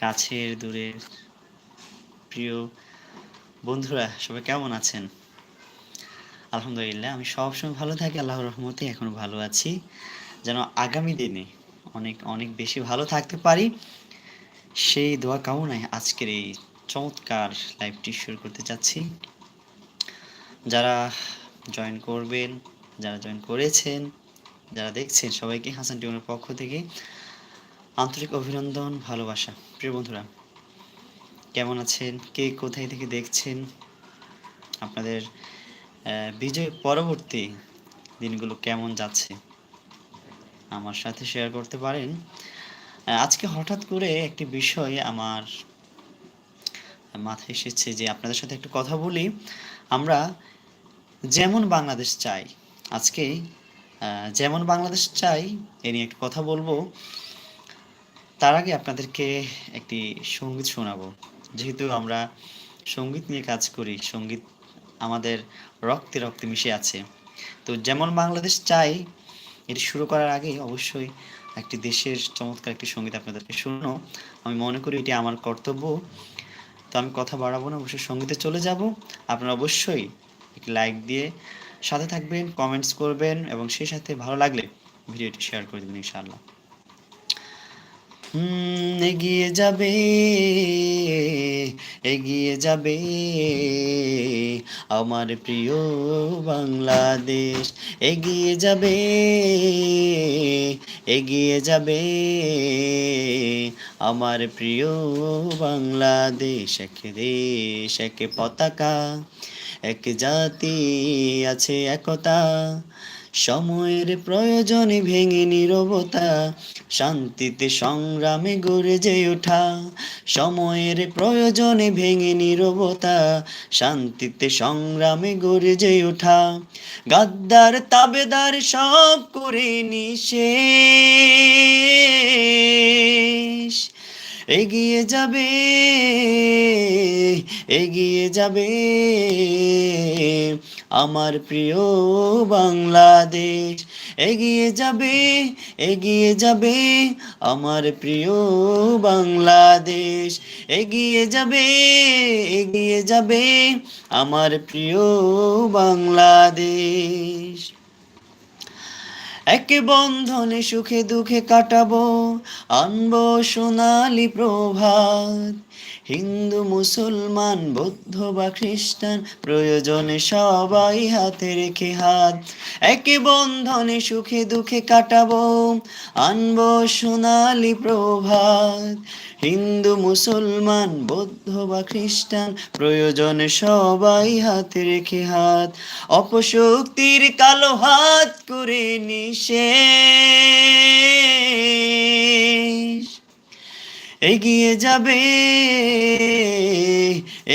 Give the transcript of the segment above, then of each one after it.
কাছের, দূরের, প্রিয় বন্ধুরা, সবাই কেমন আছেন? আলহামদুলিল্লাহ, আমি সবসময় ভালো থাকি, আল্লাহর রহমতে এখনও ভালো আছি। যেন আগামী দিনে অনেক অনেক বেশি ভালো থাকতে পারি। সেই দোয়া কামনায় আজকের এই চমৎকার লাইভটি শুরু করতে চাচ্ছি। যারা জয়েন করবেন, যারা জয়েন করেছেন, যারা দেখছেন, সবাইকে হাসান টিউনের পক্ষ থেকে আন্তরিক অভিনন্দন, ভালোবাসা। প্রিয় বন্ধুরা, কেমন আছেন? কে কোথায় থেকে দেখছেন? আপনাদের বিজয় পরবর্তী দিনগুলো কেমন যাচ্ছে? আমার সাথে শেয়ার করতে পারেন। আজকে হঠাৎ করে একটি বিষয় আমার মাথায় এসেছে যে আপনাদের সাথে একটু কথা বলি। আমরা যেমন বাংলাদেশ চাই, আজকে যেমন বাংলাদেশ চাই, এ নিয়ে একটু কথা বলব। তার আগে আপনাদেরকে একটি সংগীত শোনাবো। যেহেতু আমরা সংগীত নিয়ে কাজ করি, সংগীত আমাদের রক্তে রক্তে মিশে আছে। তো যেমন বাংলাদেশ চাই, এটি শুরু করার আগে অবশ্যই একটি দেশের চমৎকার একটি সংগীত আপনাদেরকে শুনো আমি মনে করি এটি আমার কর্তব্য। তো আমি কথা বাড়াবো না, অবশ্যই সঙ্গীতে চলে যাব। আপনারা অবশ্যই একটি লাইক দিয়ে সাথে থাকবেন, কমেন্টস করবেন এবং সেই সাথে ভালো লাগলে ভিডিওটি শেয়ার করে দেবেন ইনশাআল্লাহ। এগিয়ে যাবে এগিয়ে যাবে। আমার প্রিয় বাংলাদেশ, এগিয়ে যাবে এগিয়ে যাবে। আমার প্রিয় বাংলাদেশ, এক দেশ, এক পতাকা, এক জাতি আছে একতা। সময়ের প্রয়োজনে ভেঙে নীরবতা, শান্তিতে সংগ্রামে গড়ে যে ওঠা, সময়ের প্রয়োজনে ভেঙে নীরবতা, শান্তিতে সংগ্রামে গড়ে যে ওঠা। গাদ্দার তাবেদার সব করে নিশেষ এগিয়ে যাবে এগিয়ে যাবে। আমার প্রিয় বাংলাদেশ, এগিয়ে যাবে এগিয়ে যাবে। আমার প্রিয় বাংলাদেশ, এগিয়ে যাবে এগিয়ে যাবে। আমার প্রিয় বাংলাদেশ। এক বন্ধনে সুখে দুঃখে কাটাবো, আনব সোনালি প্রভাত। হিন্দু, মুসলমান, বৌদ্ধ বা খ্রিস্টান, প্রয়োজনে সবাই হাতে রেখে হাত একে বন্ধনে সুখে দুঃখে কাটাবো, আনব সোনালি প্রভাত। হিন্দু, মুসলমান, বৌদ্ধ বা খ্রিস্টান, প্রয়োজনে সবাই হাতে রেখে হাত অপশক্তির কালো হাত করে নিশেষ এগিয়ে যাবে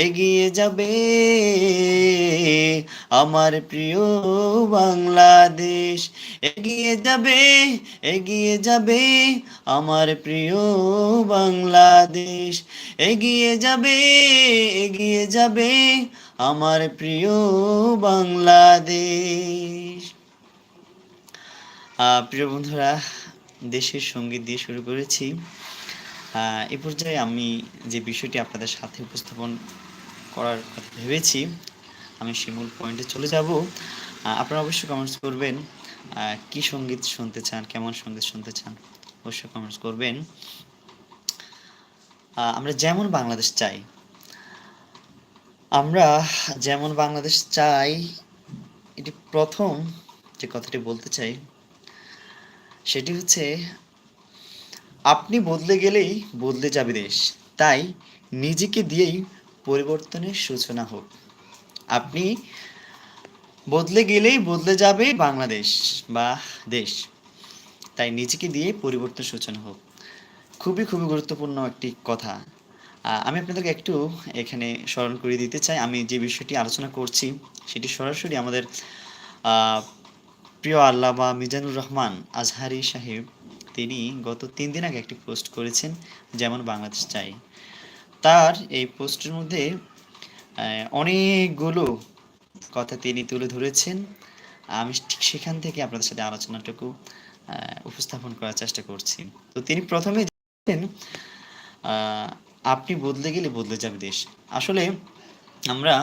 এগিয়ে যাবে। আমার প্রিয় বাংলাদেশ, এগিয়ে যাবে এগিয়ে যাবে। আমার প্রিয় বাংলাদেশ, এগিয়ে যাবে এগিয়ে যাবে। আমার প্রিয় বাংলাদেশ। প্রিয় বন্ধুরা, দেশের সংগীত দিয়ে শুরু করেছি। এ পর্যায়ে আমি যে বিষয়টি আপনাদের সাথে উপস্থাপন করার কথা ভেবেছি, আমি সেই মূল পয়েন্টে চলে যাব। আপনারা অবশ্যই কমেন্টস করবেন কি সংগীত শুনতে চান, কেমন সংগীত শুনতে চান, অবশ্যই কমেন্টস করবেন। আমরা যেমন বাংলাদেশ চাই, আমরা যেমন বাংলাদেশ চাই, এটি প্রথম যে কথাটি বলতে চাই, সেটি হচ্ছে আপনি বদলে গেলেই বদলে যাবে দেশ। তাই নিজেকে দিয়েই পরিবর্তনের সূচনা হোক। আপনি বদলে গেলেই বদলে যাবে বাংলাদেশ বা দেশ। তাই নিজেকে দিয়ে পরিবর্তন সূচনা হোক। খুবই খুবই গুরুত্বপূর্ণ একটি কথা। আমি আপনাদেরকে একটু এখানে স্মরণ করিয়ে দিতে চাই। আমি যে বিষয়টি আলোচনা করছি, সেটি সরাসরি আমাদের প্রিয় আল্লামা মিজানুর রহমান আজহারি সাহেব তিনি গত তিন দিন আগে একটি পোস্ট করেছেন, যেমন বাংলাদেশ চাই। তার এই পোস্টের মধ্যে অনেকগুলো কথা তিনি তুলে ধরেছেন। আমি ঠিক সেখান থেকে আপনাদের সাথে আলোচনাটুকু উপস্থাপন করার চেষ্টা করছি। তো তিনি প্রথমে আপনি বদলে গেলে বদলে যাবে দেশ। আসলে আমরা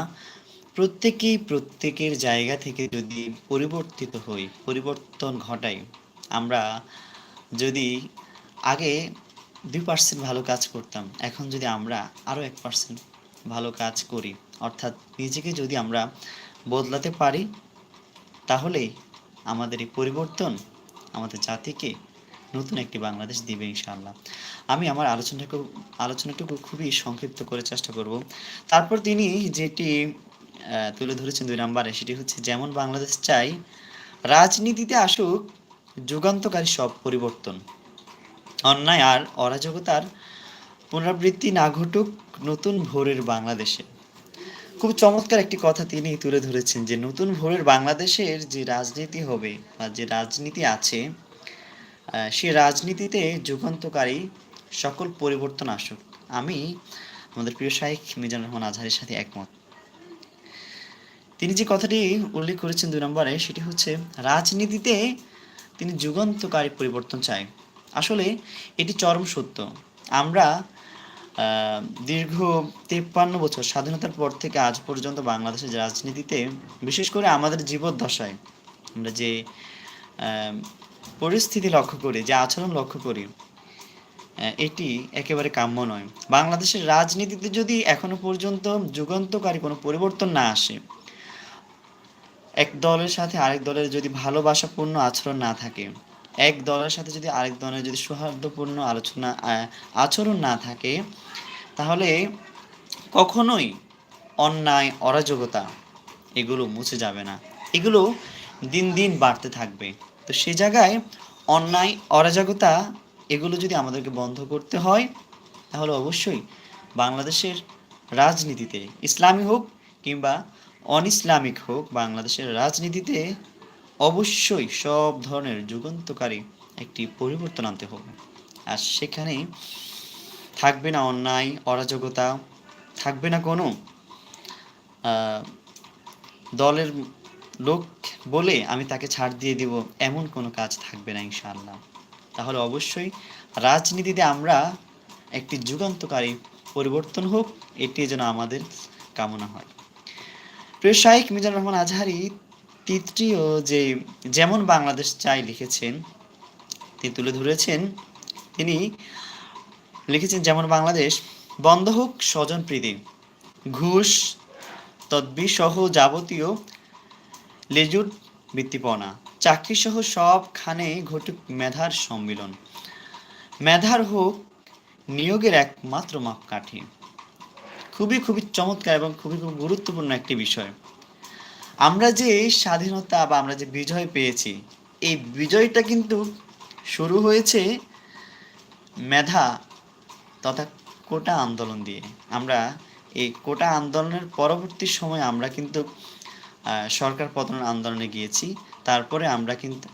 প্রত্যেকেই প্রত্যেকের জায়গা থেকে যদি পরিবর্তিত হই, পরিবর্তন ঘটাই, আমরা যদি আগে দুই পার্সেন্ট ভালো কাজ করতাম, এখন যদি আমরা আরও এক পার্সেন্ট ভালো কাজ করি, অর্থাৎ নিজেকে যদি আমরা বদলাতে পারি তাহলেই আমাদের এই পরিবর্তন আমাদের জাতিকে নতুন একটি বাংলাদেশ দিবে ইনশাআল্লাহ। আমি আমার আলোচনাটুকু আলোচনাটুকু খুবই সংক্ষিপ্ত করে চেষ্টা করব। তারপর তিনি যেটি তুলে ধরেছেন দুই নম্বরে, সেটি হচ্ছে, যেমন বাংলাদেশ চাই, রাজনীতিতে আসুক যুগান্তকারী সব পরিবর্তন। অন্যায় আর অরাজকতার পুনরাবৃত্তি না ঘটুক নতুন ভোরের বাংলাদেশে। খুব চমৎকার একটি কথা তিনি তুলে ধরেছেন যে নতুন ভোরের বাংলাদেশের যে রাজনীতি হবে বা যে রাজনীতি আছে সে রাজনীতিতে যুগান্তকারী সকল পরিবর্তন আসুক। আমি আমাদের প্রিয় শাহেখ মিজানুর রহমান আজহারের সাথে একমত। তিনি যে কথাটি উল্লেখ করেছেন দুই নম্বরে, সেটি হচ্ছে, রাজনীতিতে তিনি যুগান্তকারী পরিবর্তন চায় আসলে এটি চরম সত্য। আমরা দীর্ঘ তেপ্পান্ন বছর স্বাধীনতার পর থেকে আজ পর্যন্ত বাংলাদেশের রাজনীতিতে, বিশেষ করে আমাদের জীবদ্দশায়, আমরা যে পরিস্থিতি লক্ষ্য করি, যে আচরণ লক্ষ্য করি এটি একেবারে কাম্য নয়। বাংলাদেশের রাজনীতিতে যদি এখনও পর্যন্ত যুগান্তকারী কোনো পরিবর্তন না আসে এক দলের সাথে আরেক দলের যদি ভালোবাসাপূর্ণ আচরণ না থাকে, এক দলের সাথে যদি আরেক দলের যদি সৌহার্দ্যপূর্ণ আলোচনা আচরণ না থাকে, তাহলে কখনোই অন্যায়, অরাজকতা এগুলো মুছে যাবে না। এগুলো দিন দিন বাড়তে থাকবে। তো সে জায়গায় অন্যায়, অরাজকতা এগুলো যদি আমাদেরকে বন্ধ করতে হয়, তাহলে অবশ্যই বাংলাদেশের রাজনীতিতে, ইসলামী হোক কিংবা অন ইসলামিক হোক, বাংলাদেশের রাজনীতিতে অবশ্যই সব ধরনের যুগান্তকারী একটি পরিবর্তন আনতে হবে। আর সেখানে থাকবে না অন্যায়, অরাজকতা, থাকবে না কোনো দলের লোক বলে আমি তাকে ছাড় দিয়ে দিব, এমন কোনো কাজ থাকবে না ইনশাআল্লাহ। তাহলে অবশ্যই রাজনীতিতে আমরা একটি যুগান্তকারী পরিবর্তন হোক, এটি যেন আমাদের কামনা হয়। প্রিয় শাইখ মিজানুর রহমান আজহারি তৃতীয় যে যেমন বাংলাদেশ চাই লিখেছেন, তিনি তুলে ধরেছেন, তিনি লিখেছেন যেমন বাংলাদেশ, বন্ধ হোক স্বজন প্রীতি, ঘুষ তদ্বি সহ যাবতীয় লেজুর বৃত্তিপনা চাকরি সহ সবখানে ঘটুক মেধার সম্মিলন, মেধার হোক নিয়োগের একমাত্র মাপকাঠি। খুবই খুবই চমৎকার এবং খুবই খুব গুরুত্বপূর্ণ একটি বিষয়। আমরা যে স্বাধীনতা বা আমরা যে বিজয় পেয়েছি, এই বিজয়টা কিন্তু শুরু হয়েছে মেধা তথা কোটা আন্দোলন দিয়ে। আমরা এই কোটা আন্দোলনের পরবর্তী সময়ে আমরা কিন্তু সরকার পতনের আন্দোলনে গিয়েছি। তারপরে আমরা কিন্তু